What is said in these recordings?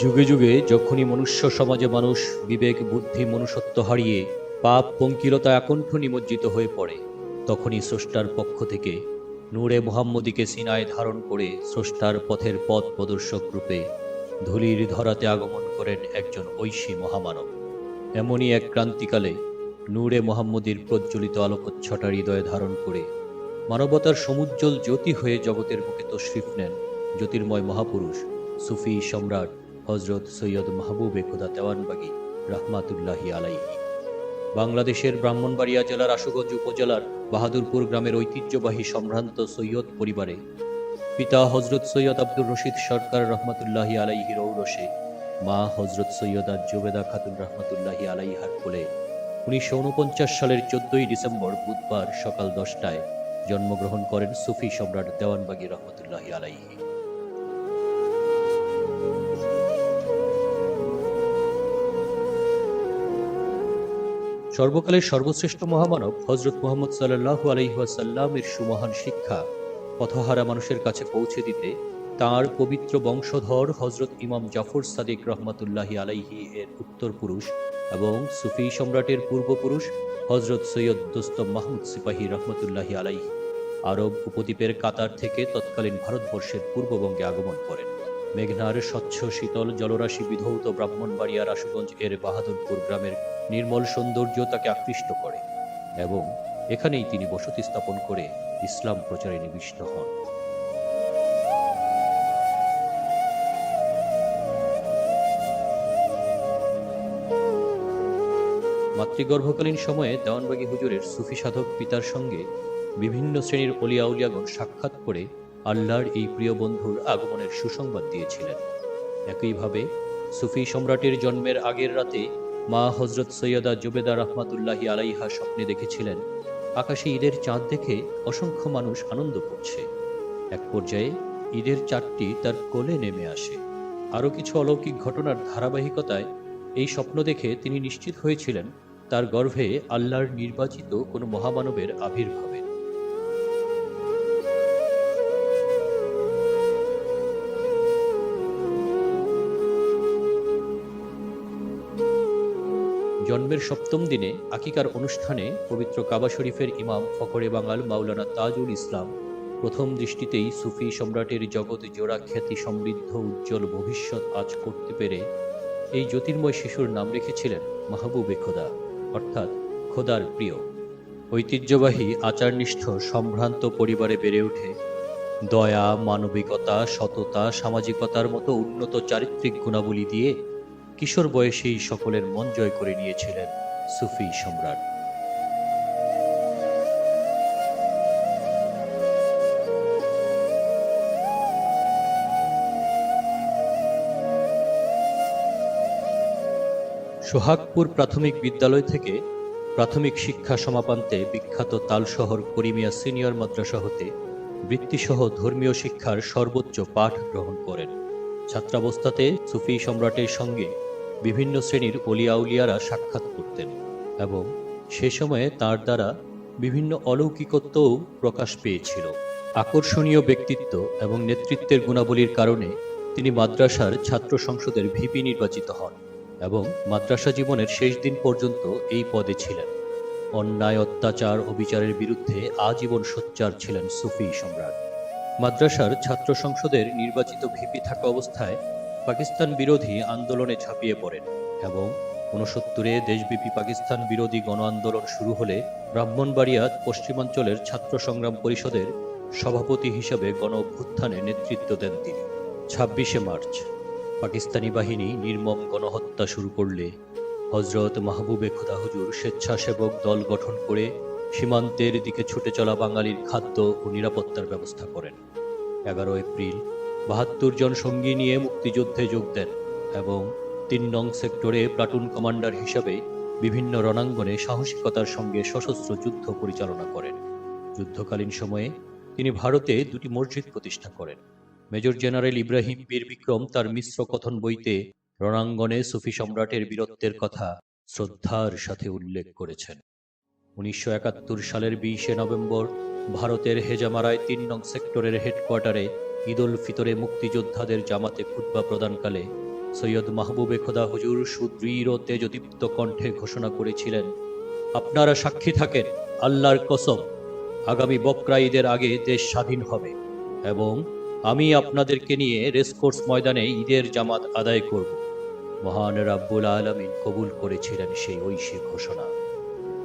যুগে যুগে যখনই মনুষ্য সমাজে মানুষ বিবেক, বুদ্ধি, মনুষ্যত্ব হারিয়ে পাপ, পঙ্কিলতা আকণ্ঠ নিমজ্জিত হয়ে পড়ে, তখনই স্রষ্টার পক্ষ থেকে নূরে মোহাম্মদীকে সিনায় ধারণ করে স্রষ্টার পথের পথ প্রদর্শক রূপে ধুলির ধরাতে আগমন করেন একজন ঐশী মহামানব। এমনই এক ক্রান্তিকালে নূরে মোহাম্মদীর প্রজ্বলিত আলোকচ্ছটা হৃদয়ে ধারণ করে মানবতার সমুজ্জ্বল জ্যোতি হয়ে জগতের বুকে তশরিফ নেন জ্যোতির্ময় মহাপুরুষ সুফি সম্রাট হজরত সৈয়দ মাহবুবে খোদা দেওয়ানবাগি রহমাতুল্লাহি আলাইহি। বাংলাদেশের ব্রাহ্মণবাড়িয়া জেলার আশুগঞ্জ উপজেলার বাহাদুরপুর গ্রামের ঐতিহ্যবাহী সম্ভ্রান্ত সৈয়দ পরিবারে পিতা হজরত সৈয়দ আব্দুর রশিদ সরকার রহমাতুল্লাহি আলাইহির ঔরসে, মা হজরত সৈয়দা জুবেদা খাতুন রহমাতুল্লাহি আলাইহার কোলে উনিশশো উনপঞ্চাশ সালের চোদ্দই ডিসেম্বর বুধবার সকাল দশটায় জন্মগ্রহণ করেন সুফি সম্রাট দেওয়ানবাগি রহমতুল্লাহি আলাইহি। সর্বকালের সর্বশ্রেষ্ঠ মহামানব হজরত মোহাম্মদ সাল্লাহু আলহিহাসাল্লামের সুমহান শিক্ষা, পথহারা মানুষের কাছে পৌঁছে দিতে তার পবিত্র বংশধর হজরত ইমাম জাফর সাদিক রহমতুল্লাহি আলাইহি এর উত্তর পুরুষ এবং সুফি সম্রাটের পূর্বপুরুষ হজরত সৈয়দ দোস্তম মাহমুদ সিপাহী রহমতুল্লাহি আলাইহি আরব উপদ্বীপের কাতার থেকে তৎকালীন ভারতবর্ষের পূর্ববঙ্গে আগমন করেন। মেঘনার স্বচ্ছ শীতল জলরাশি বিধৌত ব্রাহ্মণবাড়িয়া রাশুগঞ্জ এর বাহাদুরপুর গ্রামের নির্মল সৌন্দর্য তাকে আকৃষ্ট করে এবং এখানেই তিনি বসতি স্থাপন করে ইসলাম প্রচারে নিবিষ্ট হন। মাতৃগর্ভকালীন সময়ে দেওয়ানবাগী হুজুরের সুফি সাধক পিতার সঙ্গে বিভিন্ন শ্রেণির অলিয়া উলিয়াগণ সাক্ষাৎ করে আল্লাহর এই প্রিয় বন্ধুর আগমনের সুসংবাদ দিয়েছিলেন। একইভাবে সুফি সম্রাটের জন্মের আগের রাতে মা হজরত সৈয়দা জুবেদা রহমাতুল্লাহি আলাইহা স্বপ্নে দেখেছিলেন, আকাশে ঈদের চাঁদ দেখে অসংখ্য মানুষ আনন্দ করছে। এক পর্যায়ে ঈদের চাঁদটি তার কোলে নেমে আসে। আরও কিছু অলৌকিক ঘটনার ধারাবাহিকতায় এই স্বপ্ন দেখে তিনি নিশ্চিত হয়েছিলেন, তার গর্ভে আল্লাহর নির্বাচিত কোনো মহামানবের আবির্ভাবে। জন্মের সপ্তম দিনে আকিকার অনুষ্ঠানে পবিত্র কাবা শরীফের ইমাম ফকরে বাঙাল মাওলানা তাজুল ইসলাম প্রথম দৃষ্টিতেই সুফি সম্রাটের জগৎ জোড়া খ্যাতি সমৃদ্ধ উজ্জ্বল ভবিষ্যৎ আজ করতে পেরে এই জ্যোতির্ময় শিশুর নাম রেখেছিলেন মাহবুবে খোদা, অর্থাৎ খোদার প্রিয়। ঐতিহ্যবাহী আচারনিষ্ঠ সম্ভ্রান্ত পরিবারে বেড়ে ওঠে দয়া, মানবিকতা, সততা, সামাজিকতার মতো উন্নত চারিত্রিক গুণাবলী দিয়ে কিশোর বয়সেই সকলের মন জয় করে নিয়েছিলেন সুফি সম্রাট। সোহাগপুর প্রাথমিক বিদ্যালয় থেকে প্রাথমিক শিক্ষা সমাপান্তে বিখ্যাত তালশহর করিমিয়া সিনিয়র মাদ্রাসা হতে বৃত্তিসহ ধর্মীয় শিক্ষার সর্বোচ্চ পাঠ গ্রহণ করেন। ছাত্রাবস্থাতে সুফি সম্রাটের সঙ্গে বিভিন্ন শ্রেণির অলিয়াউলিয়ারা সাক্ষাৎ করতেন এবং সে সময়ে তার দ্বারা বিভিন্ন অলৌকিকত্বও প্রকাশ পেয়েছিল। আকর্ষণীয় ব্যক্তিত্ব এবং নেতৃত্বের গুণাবলীর কারণে তিনি মাদ্রাসার ছাত্র সংসদের ভিপি নির্বাচিত হন এবং মাদ্রাসা জীবনের শেষ দিন পর্যন্ত এই পদে ছিলেন। অন্যায়, অত্যাচার ও বিচারের বিরুদ্ধে আজীবন সোচ্চার ছিলেন সুফি সম্রাট। মাদ্রাসার ছাত্র সংসদের নির্বাচিত ভিপি থাকা অবস্থায় পাকিস্তান বিরোধী আন্দোলনে ঝাঁপিয়ে পড়েন এবং ঊনসত্তরে দেশব্যাপী পাকিস্তান বিরোধী গণ আন্দোলন শুরু হলে ব্রাহ্মণবাড়িয়া পশ্চিমাঞ্চলের ছাত্র সংগ্রাম পরিষদের সভাপতি হিসেবে গণ অভ্যুত্থানে নেতৃত্ব দেন তিনি। ছাব্বিশে মার্চ, পাকিস্তানি বাহিনী নির্মম গণহত্যা শুরু করলে হজরত মাহবুবে খুদা হুজুর স্বেচ্ছাসেবক দল গঠন করে সীমান্তের দিকে ছুটে চলা বাঙালির খাদ্য ও নিরাপত্তার ব্যবস্থা করেন। এগারো এপ্রিল বাহাত্তর জন সঙ্গী নিয়ে মুক্তিযুদ্ধে যোগ দেন এবং তিন নং সেক্টরে প্লাটুন কমান্ডার হিসাবে বিভিন্ন রণাঙ্গনে সাহসিকতার সঙ্গে সশস্ত্র যুদ্ধ পরিচালনা করেন। যুদ্ধকালীন সময়ে তিনি ভারতে দুটি মসজিদ প্রতিষ্ঠা করেন। মেজর জেনারেল ইব্রাহিম বীর বিক্রম তার মিশ্র কথন বইতে রণাঙ্গনে সুফি সম্রাটের বীরত্বের কথা শ্রদ্ধার সাথে উল্লেখ করেছেন। উনিশশো একাত্তর সালের বিশে নভেম্বর ভারতের হেজামারায় তিন নং সেক্টরের হেডকোয়ার্টারে ঈদ উল ফিতরে মুক্তিযোদ্ধাদের জামাতে খুতবা প্রদানকালে সৈয়দ মাহবুবে খোদা হুজুর সুদৃঢ় তেজদীপ্ত কণ্ঠে ঘোষণা করেছিলেন, আপনারা সাক্ষী থাকেন, আল্লাহর কসম, আগামী বকরা ঈদের আগে দেশ স্বাধীন হবে এবং আমি আপনাদেরকে নিয়ে রেসকোর্স ময়দানে ঈদের জামাত আদায় করব। মহান রাব্বুল আলমিন কবুল করেছিলেন সেই ঐশী ঘোষণা।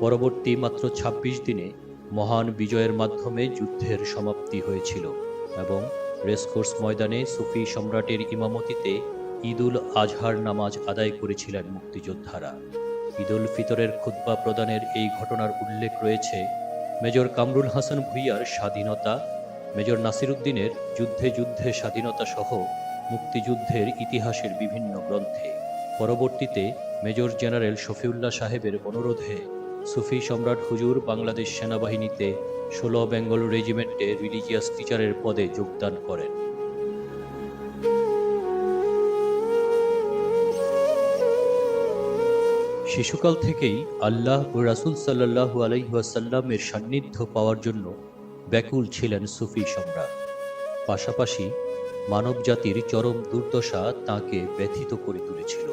পরবর্তী মাত্র ২৬ দিনে মহান বিজয়ের মাধ্যমে যুদ্ধের সমাপ্তি হয়েছিল এবং রেসকোর্স ময়দানে সুফি সম্রাটের ইমামতিতে ঈদুল আজহার নামাজ আদায় করেছিলেন মুক্তিযোদ্ধারা। ঈদুল ফিতরের খুতবা প্রদানের এই ঘটনার উল্লেখ রয়েছে মেজর কামরুল হাসান ভুইয়ার স্বাধীনতা, মেজর নাসিরুদ্দিনের যুদ্ধে যুদ্ধে স্বাধীনতা সহ মুক্তিযুদ্ধের ইতিহাসের বিভিন্ন গ্রন্থে। পরবর্তীতে মেজর জেনারেল শফিউল্লাহ সাহেবের অনুরোধে সুফি সম্রাট হুজুর বাংলাদেশ সেনাবাহিনীতে ষোলো বেঙ্গল রেজিমেন্টে রিলিজিয়াস টিচারের পদে যোগদান করেন। শিশুকাল থেকেই আল্লাহ ও রাসুল সাল্লাহু আলাইহাসাল্লামের সান্নিধ্য পাওয়ার জন্য ব্যাকুল ছিলেন সুফি সম্রাট। পাশাপাশি মানব জাতির চরম দুর্দশা তাকে ব্যথিত করে তুলেছিল।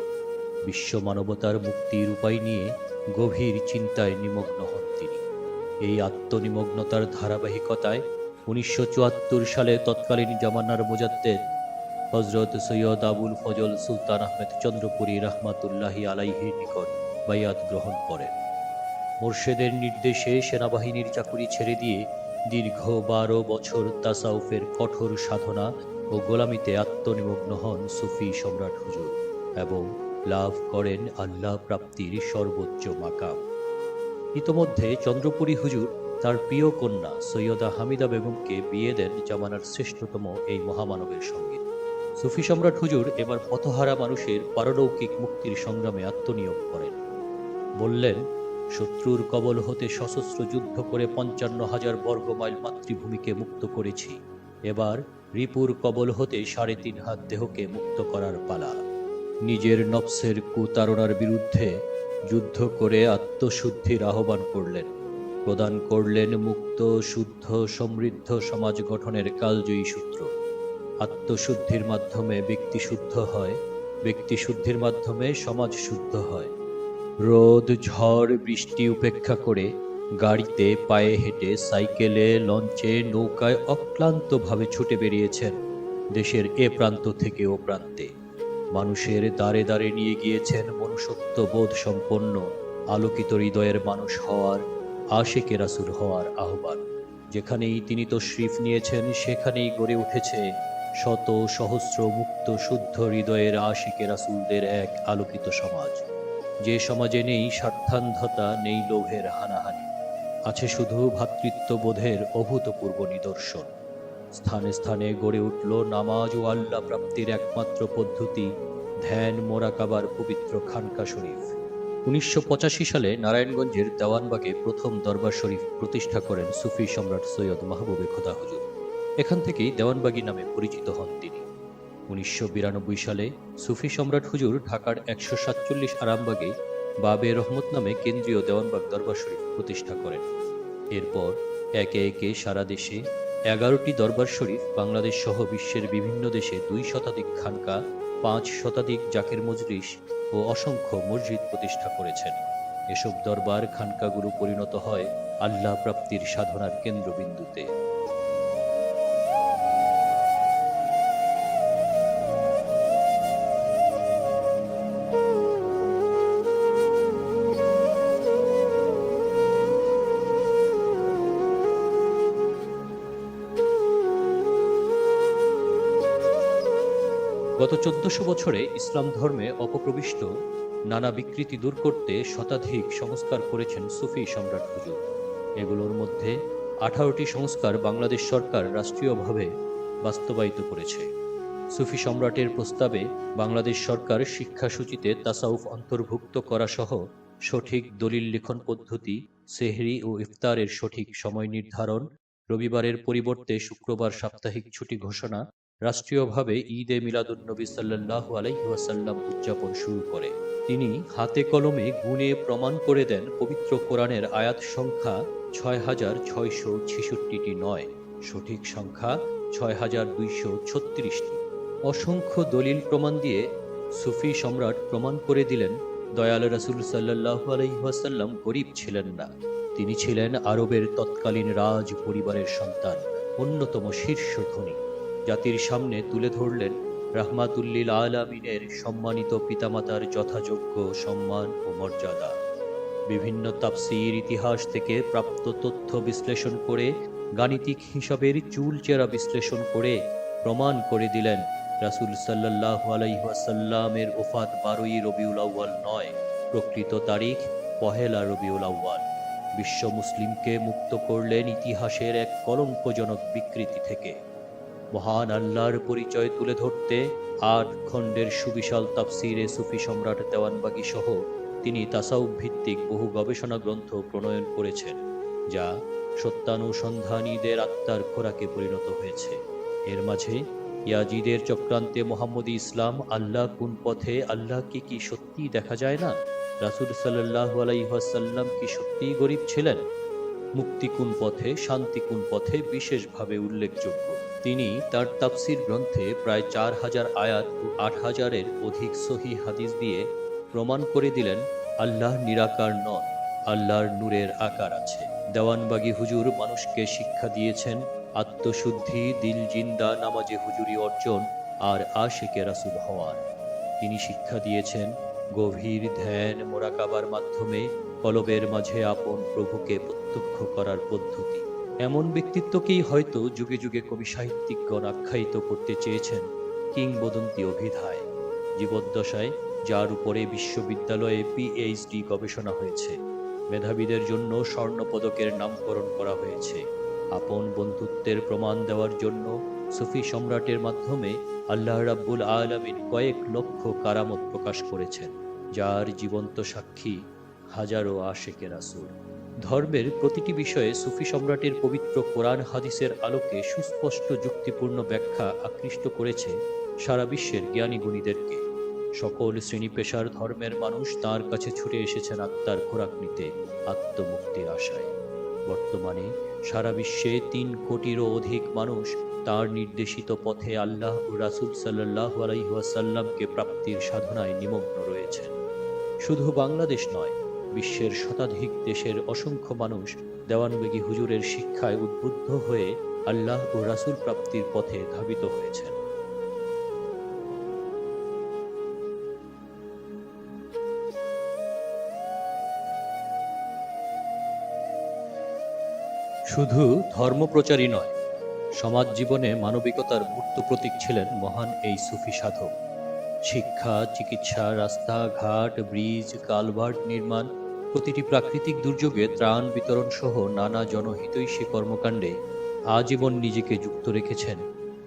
বিশ্ব মানবতার মুক্তির উপায় নিয়ে গভীর চিন্তায় নিমগ্ন হন তিনি। এই আত্মনিমগ্নতার ধারাবাহিকতায় উনিশশো চুয়াত্তর সালে তৎকালীন জামানার মুজাদ্দেদ হজরত সৈয়দ আবুল ফজল সুলতান আহমেদ চন্দ্রপুরী রহমাতুল্লাহি আলাইহির নিকট বায়াত গ্রহণ করেন। মোর্শেদের নির্দেশে সেনাবাহিনীর চাকুরি ছেড়ে দিয়ে দীর্ঘ বারো বছর তাসাউফের কঠোর সাধনা ও গোলামিতে আত্মনিমগ্ন হন সুফি সম্রাট হুজুর এবং লাভ করেন আল্লাহ প্রাপ্তির সর্বোচ্চ মাকাম। ইতোমধ্যে চন্দ্রপুরী হুজুর তার প্রিয় কন্যা সৈয়দা হামিদা বেগমকে বিয়ে দেন জামানার শ্রেষ্ঠতম এই মহামানবের সঙ্গে। সুফি সম্রাট হুজুর এবার পথহারা মানুষের পারলৌকিক মুক্তির সংগ্রামে আত্মনিয়োগ করেন। বললেন, শত্রুর কবল হতে সশস্ত্র যুদ্ধ করে পঞ্চান্ন হাজার বর্গ মাইল মাতৃভূমিকে মুক্ত করেছি। এবার রিপুর কবল হতে সাড়ে তিন হাত দেহকে মুক্ত করার পালা। নিজের নফসের কুতারণার বিরুদ্ধে যুদ্ধ করে আত্মশুদ্ধির আহ্বান করলেন। প্রদান করলেন মুক্ত, শুদ্ধ, সমৃদ্ধ সমাজ গঠনের কালজয়ী সূত্র। আত্মশুদ্ধির মাধ্যমে ব্যক্তি শুদ্ধ হয়, ব্যক্তি শুদ্ধির মাধ্যমে সমাজ শুদ্ধ হয়। রোদ, ঝড়, বৃষ্টি উপেক্ষা করে গাড়িতে পায়ে হেঁটে সাইকেলে, লঞ্চে, নৌকায় অক্লান্তভাবে ছুটে বেরিয়েছেন দেশের এ প্রান্ত থেকে ও প্রান্তে। মানুষের দ্বারে দ্বারে নিয়ে গিয়েছেন মনুষ্যত্ব বোধ সম্পন্ন, আলোকিত হৃদয়ের মানুষ হওয়ার, আশেকে রাসুল হওয়ার আহ্বান। যেখানেই তিনি তো শরীফ নিয়েছেন, সেখানেই গড়ে উঠেছে শত সহস্র মুক্ত, শুদ্ধ হৃদয়ের আশিকে রাসুলদের এক আলোকিত সমাজ। যে সমাজে নেই স্বার্থান্ধতা, নেই লোভের হানাহানি। আছে শুধু ভ্রাতৃত্ববোধের অভূতপূর্ব নিদর্শন। স্থানে স্থানে গড়ে উঠল নামাজ ও আল্লাহ প্রাপ্তির একমাত্র পদ্ধতি ধ্যান মোরাকাবার পবিত্র খানকা শরীফ। উনিশশো পঁচাশি সালে নারায়ণগঞ্জের দেওয়ানবাগে প্রথম দরবার শরীফ প্রতিষ্ঠা করেন সুফি সম্রাট সৈয়দ মাহবুবে খোদা হুজুর। এখান থেকেই দেওয়ানবাগি নামে পরিচিত হন তিনি। উনিশশো বিরানব্বই সালে সুফি সম্রাট হুজুর ঢাকার একশো সাতচল্লিশ আরামবাগে বাবে রহমত নামে কেন্দ্রীয় দেওয়ানবাগ দরবার শরীফ প্রতিষ্ঠা করেন। এরপর একে একে সারা দেশে এগারোটি দরবার শরীফ বাংলাদেশ সহ বিশ্বের বিভিন্ন দেশে দুই শতাধিক খানকা পাঁচ শতাধিক জাকের মজলিস ও অসংখ্য মসজিদ প্রতিষ্ঠা করেছেন। এসব দরবার খানকাগুলো পরিণত হয় আল্লাহ প্রাপ্তির সাধনার কেন্দ্রবিন্দুতে। গত চোদ্দশো বছরে ইসলাম ধর্মে অপপ্রবিষ্ট নানা বিকৃতি দূর করতে শতাধিক সংস্কার করেছেন সুফি সম্রাট হুজুর। এগুলোর মধ্যে আঠারোটি সংস্কার বাংলাদেশ সরকার রাষ্ট্রীয়ভাবে বাস্তবায়িত করেছে। সুফি সম্রাটের প্রস্তাবে বাংলাদেশ সরকার শিক্ষাসূচিতে তাসাউফ অন্তর্ভুক্ত করা সহ সঠিক দলিল লিখন পদ্ধতি, সেহরি ও ইফতারের সঠিক সময় নির্ধারণ, রবিবারের পরিবর্তে শুক্রবার সাপ্তাহিক ছুটি ঘোষণা রাষ্ট্রীয়ভাবে ঈদে মিলাদুন্নবী সাল্লাহ আলাইহাসাল্লাম উদযাপন শুরু করে। তিনি হাতে কলমে গুণে প্রমাণ করে দেন পবিত্র কোরআনের আয়াত সংখ্যা ছয় হাজার ছয়শো ছেষট্টিটি নয়, সঠিক সংখ্যা ছয় হাজার দুইশো ছত্রিশটি। অসংখ্য দলিল প্রমাণ দিয়ে সুফি সম্রাট প্রমাণ করে দিলেন, দয়াল রাসুল সাল্লাহ আলহিহাসাল্লাম গরিব ছিলেন না। তিনি ছিলেন আরবের তৎকালীন রাজ পরিবারের সন্তান, অন্যতম শীর্ষ ধনী। জাতির সামনে তুলে ধরলেন রাহমাতুল্লিল আলামিনের সম্মানিত পিতামাতার যথাযোগ্য সম্মান ও মর্যাদা। বিভিন্ন তাফসির ইতিহাস থেকে প্রাপ্ত তথ্য বিশ্লেষণ করে, গাণিতিক হিসাবের চুলচেরা বিশ্লেষণ করে প্রমাণ করে দিলেন রাসুল সাল্লাহ আলাইহাসাল্লামের ওফাত বারোই রবিউল আউ্য়াল নয়, প্রকৃত তারিখ পহেলা রবিউল আউ্য়াল। বিশ্ব মুসলিমকে মুক্ত করলেন ইতিহাসের এক কলঙ্কজনক বিকৃতি থেকে। মহান আল্লাহর পরিচয় তুলে ধরতে আট খণ্ডের সুবিশাল তাফসিরে সুফি সম্রাট দেওয়ানবাগী সহ তিনি তাসাউফ ভিত্তিক বহু গবেষণা গ্রন্থ প্রণয়ন করেছেন, যা সত্যানুসন্ধানীদের আত্মার খোরাকে পরিণত হয়েছে। এর মাঝে ইয়াজিদের চক্রান্তে মোহাম্মদ ইসলাম আল্লাহ কোন পথে আল্লাহকে কি সত্যিই দেখা যায় না? রাসুল সাল্লাহ আলাইহাসাল্লাম কি সত্যিই গরিব ছিলেন? মুক্তি কোন পথে, শান্তি কোন পথে বিশেষভাবে উল্লেখযোগ্য। তিনি তার তাফসির গ্রন্থে প্রায় চার হাজার আয়াত ও আট হাজারের অধিক সহি হাদিস দিয়ে প্রমাণ করে দিলেন আল্লাহ নিরাকার নন আল্লাহর নূরের আকার আছে। দেওয়ানবাগী হুজুর মানুষকে শিক্ষা দিয়েছেন, আত্মশুদ্ধি, দিল জিন্দা, নামাজে হুজুরি অর্জন আর আশেকে রাসুল হওয়ার। তিনি শিক্ষা দিয়েছেন, গভীর ধ্যান মোরাকাবার মাধ্যমে কলবের মাঝে আপন প্রভুকে প্রত্যক্ষ করার পদ্ধতি। এমন ব্যক্তিত্বকেই হয়তো যুগে যুগে কবি সাহিত্যিকগণ আখ্যায়িত করতে চেয়েছেন কিংবদন্তি অভিধায়। জীবদ্দশায়, যার উপরে বিশ্ববিদ্যালয়ে পিএইচডি গবেষণা হয়েছে, মেধাবীদের জন্য স্বর্ণপদকের নামকরণ করা হয়েছে। আপন বন্ধুত্বের প্রমাণ দেওয়ার জন্য সুফি সম্রাটের মাধ্যমে আল্লাহ রাব্বুল আলমিন কয়েক লক্ষ কারামত প্রকাশ করেছেন, যার জীবন্ত সাক্ষী হাজারো আশেকে রাসুল। ধর্মের প্রতিটি বিষয়ে সুফি সম্রাটের পবিত্র কোরআন হাদিসের আলোকে সুস্পষ্ট যুক্তিপূর্ণ ব্যাখ্যা আকৃষ্ট করেছে সারা বিশ্বের জ্ঞানী গুণীদেরকে। সকল শ্রেণি পেশার ধর্মের মানুষ তার কাছে ছুটে এসেছেন আত্মার খোরাক নিতে আত্মমুক্তির আশায়। বর্তমানে সারা বিশ্বে তিন কোটিরও অধিক মানুষ তার নির্দেশিত পথে আল্লাহ ও রাসুল সাল্লাহ আলাইহাসাল্লামকে প্রাপ্তির সাধনায় নিমগ্ন রয়েছেন শুধু বাংলাদেশ নয় বিশ্বের শতাধিক দেশের অসংখ্য মানুষ দেওয়ানবেগী হুজুরের শিক্ষায় উদ্বুদ্ধ হয়ে আল্লাহ ও রাসুল প্রাপ্তির পথে ধাবিত হয়েছেন। শুধু ধর্মপ্রচারই নয়, সমাজ জীবনে মানবিকতার মূর্ত প্রতীক ছিলেন মহান এই সুফি সাধক। শিক্ষা, চিকিৎসা, রাস্তাঘাট, ব্রিজ, কালভার্ট নির্মাণ প্রতিটি প্রাকৃতিক দুর্যোগে ত্রাণ বিতরণ সহ নানা জনহিতৈষী কর্মকাণ্ডে আজীবন নিজেকে যুক্ত রেখেছেন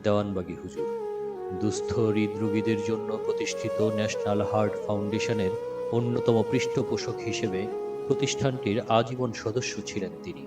দেওয়ানবাগি হুজুর। দুস্থ হৃদরোগীদের জন্য প্রতিষ্ঠিত ন্যাশনাল হার্ট ফাউন্ডেশনের অন্যতম পৃষ্ঠপোষক হিসেবে প্রতিষ্ঠানটির আজীবন সদস্য ছিলেন তিনি।